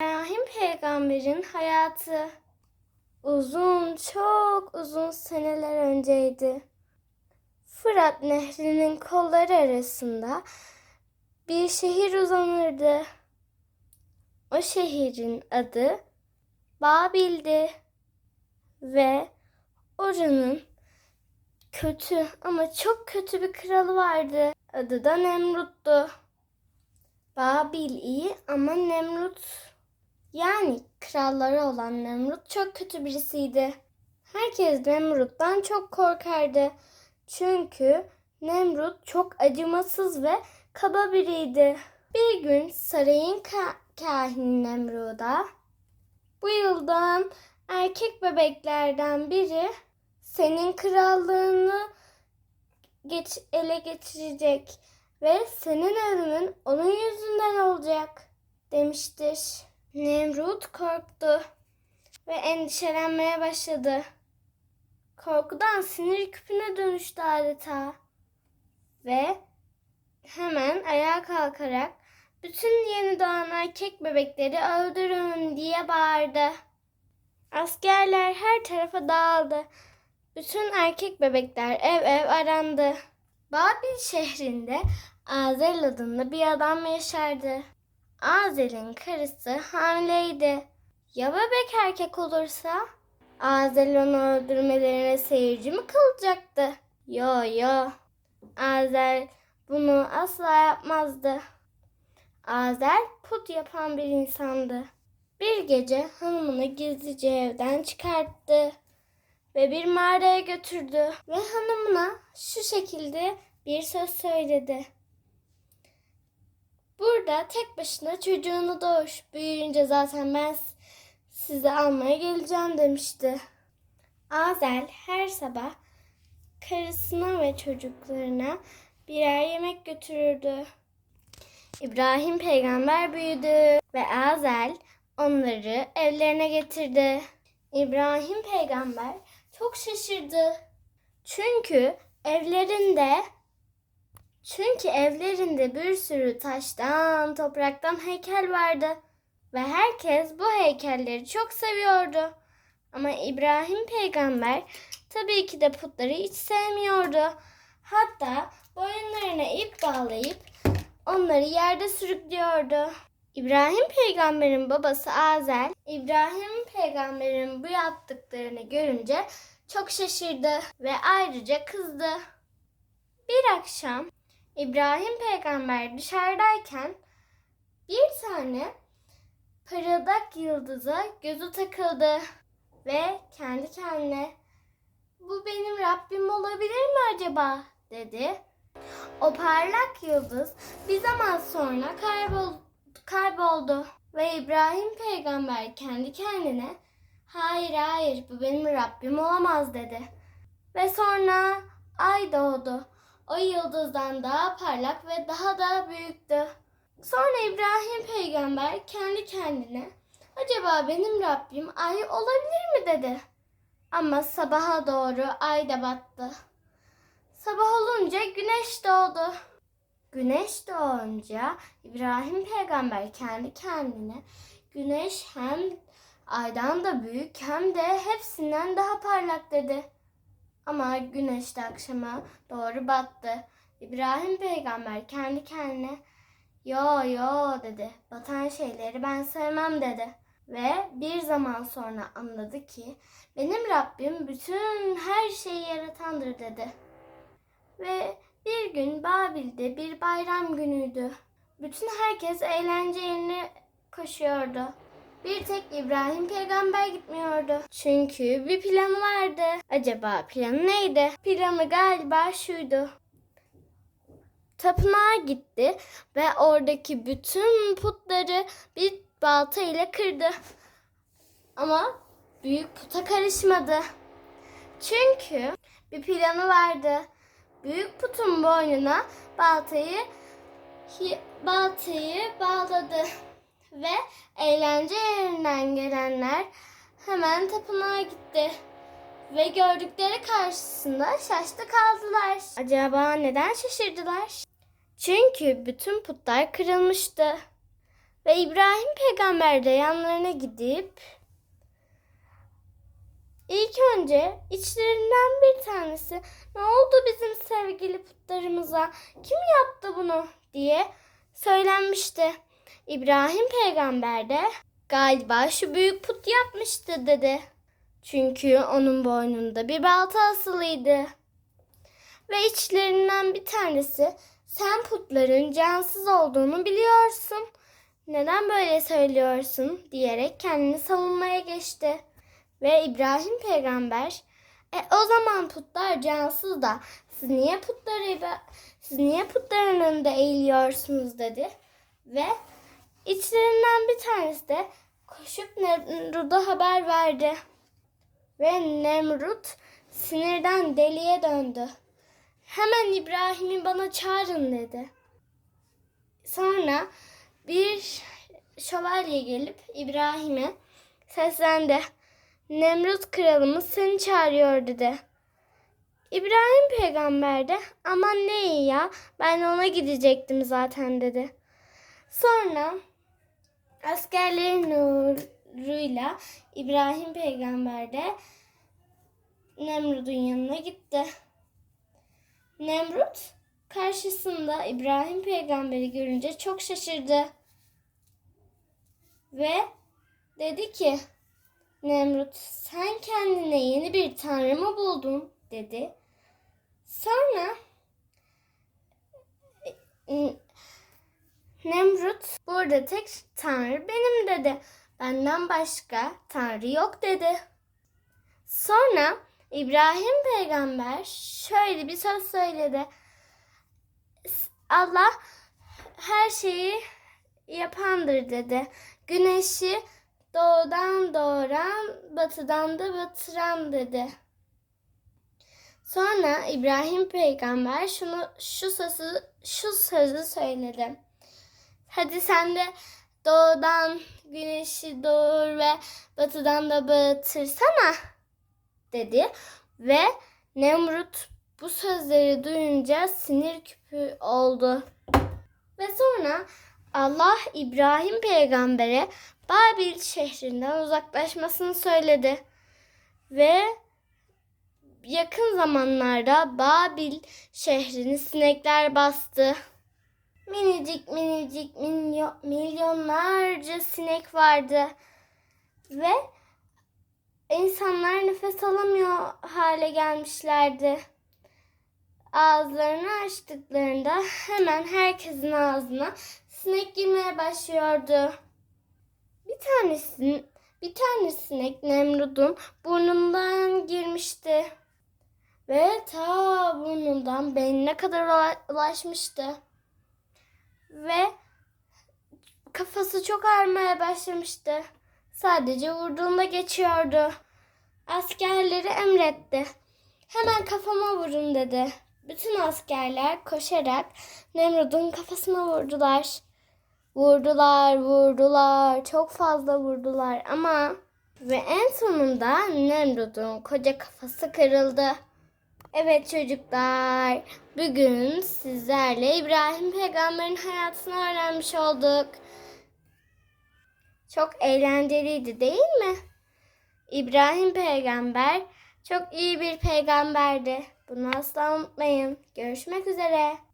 İbrahim peygamberin hayatı uzun, çok uzun seneler önceydi. Fırat Nehri'nin kolları arasında bir şehir uzanırdı. O şehrin adı Babil'di ve oranın kötü ama çok kötü bir kralı vardı. Adı da Nemrut'tu. Babil iyi ama Nemrut yani kralları olan Nemrut çok kötü birisiydi. Herkes Nemrut'tan çok korkardı. Çünkü Nemrut çok acımasız ve kaba biriydi. Bir gün sarayın ka- kahini Nemrut'a bu yıldan erkek bebeklerden biri senin krallığını geç ele geçirecek ve senin ölümün onun yüzünden olacak demiştir. Nemrut korktu ve endişelenmeye başladı. Korkudan sinir küpüne dönüştü adeta. Ve hemen ayağa kalkarak bütün yeni doğan erkek bebekleri öldürün diye bağırdı. Askerler her tarafa dağıldı. Bütün erkek bebekler ev ev arandı. Babil şehrinde Azel adında bir adam yaşardı. Azel'in karısı hamileydi. Ya bebek erkek olursa? Azel onu öldürmelerine seyirci mi kalacaktı? Yo yo. Azel bunu asla yapmazdı. Azel put yapan bir insandı. Bir gece hanımını gizlice evden çıkarttı ve bir mağaraya götürdü ve hanımına şu şekilde bir söz söyledi. Burada tek başına çocuğunu doğuş. Büyüyünce zaten ben sizi almaya geleceğim demişti. Azel her sabah karısına ve çocuklarına birer yemek götürürdü. İbrahim peygamber büyüdü ve Azel onları evlerine getirdi. İbrahim peygamber çok şaşırdı. Çünkü evlerinde çünkü evlerinde bir sürü taştan, topraktan heykel vardı ve herkes bu heykelleri çok seviyordu. Ama İbrahim peygamber tabii ki de putları hiç sevmiyordu. Hatta boyunlarına ip bağlayıp onları yerde sürüklüyordu. İbrahim peygamberin babası Azel, İbrahim peygamberin bu yaptıklarını görünce çok şaşırdı ve ayrıca kızdı. Bir akşam İbrahim peygamber dışarıdayken bir tane parıldak yıldıza gözü takıldı ve kendi kendine bu benim Rabbim olabilir mi acaba dedi. O parlak yıldız bir zaman sonra kaybol kayboldu ve İbrahim peygamber kendi kendine hayır hayır bu benim Rabbim olamaz dedi. Ve sonra ay doğdu. O yıldızdan daha parlak ve daha da büyüktü. Sonra İbrahim peygamber kendi kendine acaba benim Rabbim ay olabilir mi dedi. Ama sabaha doğru ay da battı. Sabah olunca güneş doğdu. Güneş doğunca İbrahim peygamber kendi kendine güneş hem aydan da büyük hem de hepsinden daha parlak dedi. Ama güneş de akşama doğru battı. İbrahim peygamber kendi kendine yo yo dedi. Batan şeyleri ben sevmem dedi. Ve bir zaman sonra anladı ki benim Rabbim bütün her şeyi yaratandır dedi. Ve bir gün Babil'de bir bayram günüydü. Bütün herkes eğlence yerine koşuyordu. Bir tek İbrahim peygamber gitmiyordu. Çünkü bir planı vardı. Acaba planı neydi? Planı galiba şuydu. Tapınağa gitti ve oradaki bütün putları bir balta ile kırdı. Ama büyük puta karışmadı. Çünkü bir planı vardı. Büyük putun boynuna baltayı baltayı bağladı ve eğlence yerinden gelenler hemen tapınağa gitti ve gördükleri karşısında şaştı kaldılar. Acaba neden şaşırdılar? Çünkü bütün putlar kırılmıştı Ve İbrahim peygamber de yanlarına gidip ilk önce içlerinden bir tanesi ne oldu bizim sevgili putlarımıza? Kim yaptı bunu diye söylenmişti. İbrahim peygamber de galiba şu büyük put yapmıştı dedi. Çünkü onun boynunda bir balta asılıydı. Ve içlerinden bir tanesi sen putların cansız olduğunu biliyorsun. Neden böyle söylüyorsun diyerek kendini savunmaya geçti. Ve İbrahim peygamber e, o zaman putlar cansız da siz niye putları siz niye putların önünde eğiliyorsunuz dedi. Ve içlerinden bir tanesi de koşup Nemrut'a haber verdi. Ve Nemrut sinirden deliye döndü. Hemen İbrahim'i bana çağırın dedi. Sonra bir şövalye gelip İbrahim'e seslendi. Nemrut kralımız seni çağırıyor dedi. İbrahim peygamber de aman ne iyi ya ben ona gidecektim zaten dedi. Sonra askerlerin nuruyla İbrahim peygamber de Nemrut'un yanına gitti. Nemrut karşısında İbrahim peygamberi görünce çok şaşırdı. Ve dedi ki Nemrut sen kendine yeni bir tanrı mı buldun dedi. Sonra Nemrut burada tek tanrı benim dedi. Benden başka tanrı yok dedi. Sonra İbrahim peygamber şöyle bir söz söyledi. Allah her şeyi yapandır dedi. Güneşi doğudan doğuran, batıdan da batıran dedi. Sonra İbrahim peygamber şunu şu sözü şu sözü söyledi. Hadi sen de doğudan güneşi doğur ve batıdan da batırsana dedi ve Nemrut bu sözleri duyunca sinir küpü oldu. Ve sonra Allah İbrahim peygambere Babil şehrinden uzaklaşmasını söyledi. Ve yakın zamanlarda Babil şehrini sinekler bastı. Minicik minicik milyon, milyonlarca sinek vardı. Ve insanlar nefes alamıyor hale gelmişlerdi. Ağızlarını açtıklarında hemen herkesin ağzına sinek girmeye başlıyordu. Bir tanesinin bir tane sinek Nemrut'un burnundan girmişti. Ve ta burnundan beynine kadar ulaşmıştı. Ve kafası çok ağrımaya başlamıştı. Sadece vurduğunda geçiyordu. Askerleri emretti. Hemen kafama vurun dedi. Bütün askerler koşarak Nemrut'un kafasına vurdular. Vurdular, vurdular, çok fazla vurdular ama ve en sonunda Nemrut'un koca kafası kırıldı. Evet çocuklar, bugün sizlerle İbrahim peygamberin hayatını öğrenmiş olduk. Çok eğlenceliydi değil mi? İbrahim peygamber çok iyi bir peygamberdi. Bunu asla unutmayın. Görüşmek üzere.